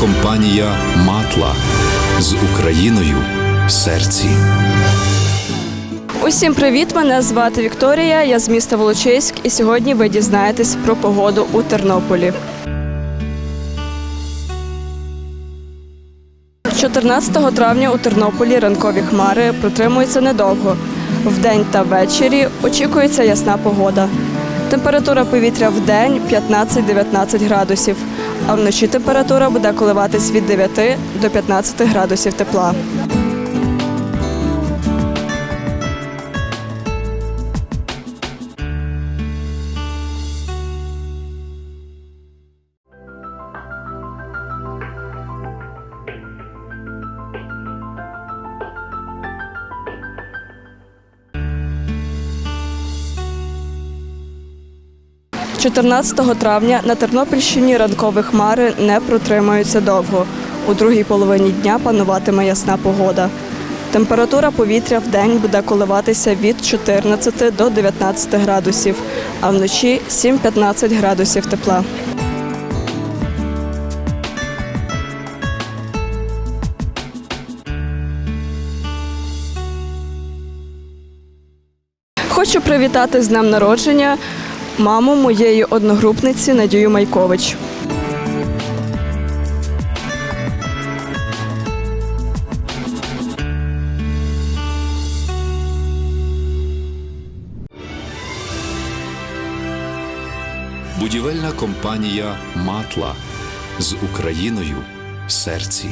компанія Матла з Україною в серці. Усім привіт! Мене звати Вікторія. Я з міста Волочиськ, і сьогодні ви дізнаєтесь про погоду у Тернополі. 14 травня у Тернополі ранкові хмари протримуються недовго. Вдень та ввечері очікується ясна погода. Температура повітря в день 15-19 градусів, а вночі температура буде коливатись від 9 до 15 градусів тепла. – 14 травня на Тернопільщині ранкові хмари не протримаються довго. У другій половині дня пануватиме ясна погода. Температура повітря в день буде коливатися від 14 до 19 градусів, а вночі 7-15 градусів тепла. Хочу привітати з днем народження маму моєї одногрупниці Надію Майкович. Будівельна компанія Матла з Україною в серці.